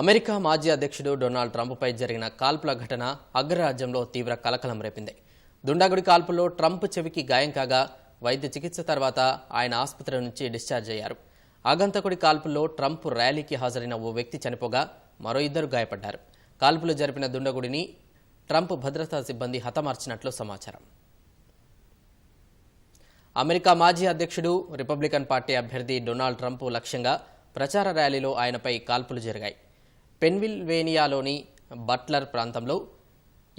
America మాజీ అధ్యక్షుడు Donald ట్రంప్పై జరిగిన కాల్పుల ఘటన అగ్రరాజ్యంలో తీవ్ర కలకలం రేపింది. దుండాగుడి కాల్పుల్లో ట్రంప్ చెవికి గాయం కాగా వైద్య చికిత్స తర్వాత ఆయన ఆసుపత్రి నుంచి డిశ్చార్జ్ అయ్యారు. ఆగంతకుడి కాల్పుల్లో ట్రంప్ ర్యాలీకి హాజరైన ఓ వ్యక్తి చనిపోగా మరో ఇద్దరు గాయపడ్డారు. కాల్పులు జరిపిన దుండగుడిని ట్రంప్ భద్రతా సిబ్బంది హతమార్చినట్లు సమాచారం. అమెరికా మాజీ అధ్యక్షుడు రిపబ్లికన్ పార్టీ అభ్యర్థి డొనాల్డ్ ట్రంప్ లక్ష్యంగా ప్రచార ర్యాలీలో ఆయనపై కాల్పులు జరిగాయి. పెన్విల్వేనియాలోని బట్లర్ ప్రాంతంలో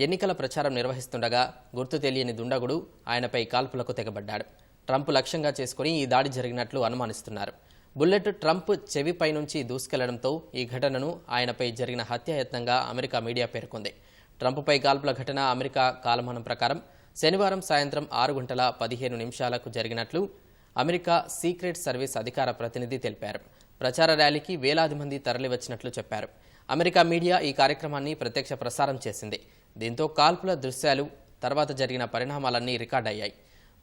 ఎన్నికల ప్రచారం నిర్వహిస్తుండగా గుర్తు తెలియని దుండగుడు ఆయనపై కాల్పులకు తెగబడ్డాడు. ట్రంప్ లక్ష్యంగా చేసుకుని ఈ దాడి జరిగినట్లు అనుమానిస్తున్నారు. బుల్లెట్ ట్రంప్ చెవిపై నుంచి దూసుకెళ్ళడంతో ఈ ఘటనను ఆయనపై జరిగిన హత్యాయత్నంగా అమెరికా మీడియా పేర్కొంది. ట్రంప్పై కాల్పుల ఘటన అమెరికా కాలమానం ప్రకారం శనివారం సాయంత్రం ఆరు గంటల పదిహేను నిమిషాలకు జరిగినట్లు అమెరికా సీక్రెట్ సర్వీస్ అధికార ప్రతినిధి తెలిపారు. ప్రచార ర్యాలీకి వేలాది మంది తరలివచ్చినట్లు చెప్పారు. అమెరికా మీడియా ఈ కార్యక్రమాన్ని ప్రత్యక్ష ప్రసారం చేసింది. దీంతో కాల్పుల దృశ్యాలు తర్వాత జరిగిన పరిణామాలన్నీ రికార్డయ్యాయి.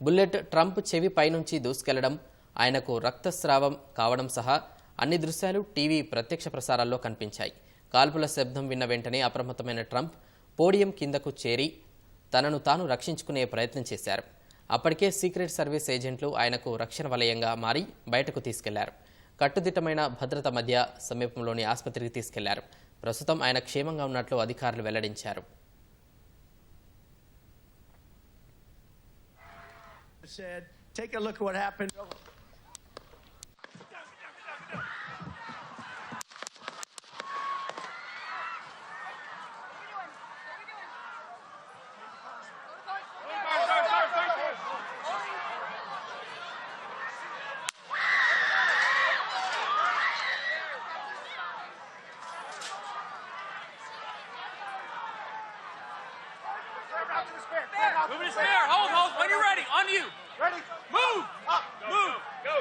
బుల్లెట్ ట్రంప్ చెవి పైనుంచి దూసుకెళ్ళడం ఆయనకు రక్తస్రావం కావడం సహా అన్ని దృశ్యాలు టీవీ ప్రత్యక్ష ప్రసారాల్లో కనిపించాయి. కాల్పుల శబ్దం విన్న వెంటనే అప్రమత్తమైన ట్రంప్ పోడియం కిందకు చేరి తనను తాను రక్షించుకునే ప్రయత్నం చేశారు. అప్పటికే సీక్రెట్ సర్వీస్ ఏజెంట్లు ఆయనకు రక్షణ వలయంగా మారి బయటకు తీసుకెళ్ళారు. కట్టుదిట్టమైన భద్రత మధ్య సమీపంలోని ఆసుపత్రికి తీసుకెళ్ళారు ప్రస్తుతం ఆయన క్షేమంగా ఉన్నట్లు అధికారులు వెల్లడించారు said, take a look at what happened. Moving to spare. Hold, hold. When you're ready. On you. Ready? Move. Up. Move. Go.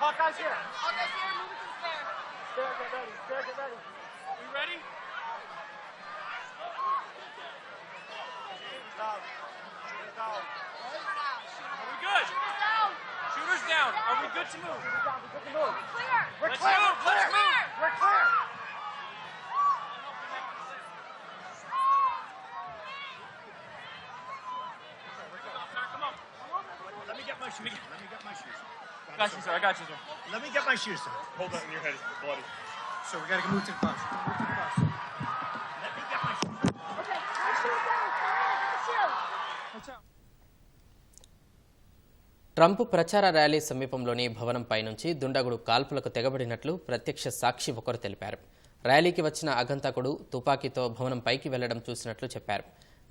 Hawkeye's here. I'll here, move it to the spare. Spare, get ready. Spare, get ready. We ready? Down. Shooters down. Are we good? Down. Shooters down. Are we good to move? Shooters down. We good to move. Trump ప్రచార rally సమీపంలోని భవనంపై నుంచి దుండగుడు కాల్పులకు తెగబడినట్లు ప్రత్యక్ష సాక్షి ఒకరు తెలిపారు. ర్యాలీకి వచ్చిన అగంతకుడు తుపాకీతో భవనంపైకి వెళ్ళడం చూసినట్లు చెప్పారు.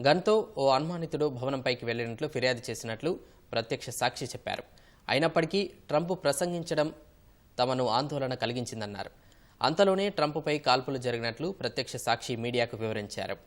గన్తో ఓ అనుమానితుడు భవనంపైకి వెళ్ళినట్లు ఫిర్యాదు చేసినట్లు ప్రత్యక్ష సాక్షి చెప్పారు. అయినప్పటికీ ట్రంప్ ప్రసంగించడం తమను ఆందోళన కలిగించిందన్నారు. అంతలోనే ట్రంప్పై కాల్పులు జరిగినట్లు ప్రత్యక్ష సాక్షి మీడియాకు వివరించారు.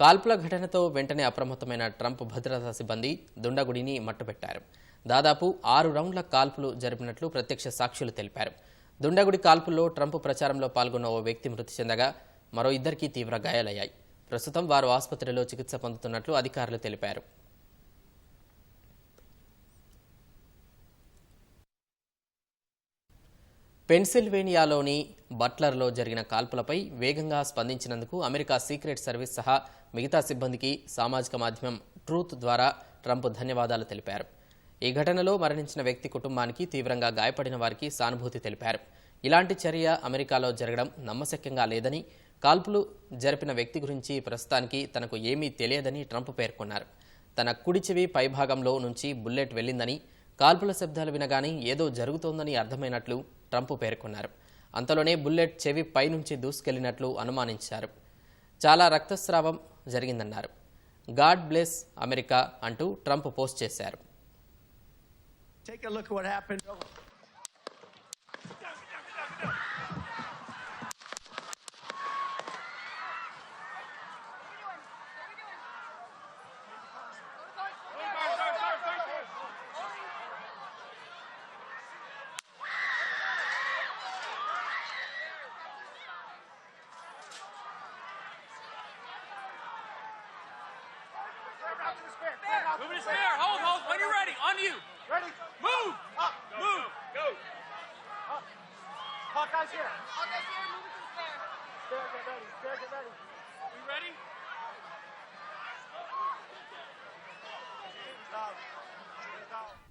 కాల్పుల ఘటనతో వెంటనే అప్రమత్తమైన ట్రంప్ భద్రతా సిబ్బంది దుండగుడిని మట్టుపెట్టారు దాదాపు ఆరు రౌండ్ల కాల్పులు జరిపినట్లు ప్రత్యక్ష సాక్షులు తెలిపారు. దుండగుడి కాల్పుల్లో ట్రంప్ ప్రచారంలో పాల్గొన్న ఓ వ్యక్తి మృతి చెందగా మరో ఇద్దరికీ తీవ్ర గాయాలయ్యాయి. ప్రస్తుతం వారు ఆసుపత్రిలో చికిత్స పొందుతున్నట్లు అధికారులు తెలిపారు. పెన్సిల్వేనియాలోని బట్లర్లో జరిగిన కాల్పులపై వేగంగా స్పందించినందుకు అమెరికా సీక్రెట్ సర్వీస్ సహా మిగతా సిబ్బందికి సామాజిక మాధ్యమం ట్రూత్ ద్వారా ట్రంప్ ధన్యవాదాలు తెలిపారు. ఈ ఘటనలో మరణించిన వ్యక్తి కుటుంబానికి తీవ్రంగా గాయపడిన వారికి సానుభూతి తెలిపారు. ఇలాంటి చర్య అమెరికాలో జరగడం నమ్మశక్యంగా లేదని కాల్పులు జరిపిన వ్యక్తి గురించి ప్రస్తుతానికి తనకు ఏమీ తెలియదని ట్రంప్ పేర్కొన్నారు. తన కుడి చెవి పైభాగంలో నుంచి బుల్లెట్ వెళ్ళిందని కాల్పుల శబ్దాలు వినగానే ఏదో జరుగుతోందని అర్థమైనట్లు ట్రంప్ పేర్కొన్నారు. అంతలోనే బుల్లెట్ చెవి పైనుంచి దూసుకెళ్ళినట్లు అనుమానించారు. చాలా రక్తస్రావం జరిగిందన్నారు. గాడ్ బ్లెస్ అమెరికా అంటూ ట్రంప్ పోస్ట్ చేశారు. Take a look at what happened. Moving to spare. Hold, hold. When you're ready. on you. Ready? Move! Up! Go, move! Go! go. Up. Hawkeye's here. Hawkeye's here. Move it to the stair. Stair, get ready. Stair, get ready. We ready? Stop. Stop.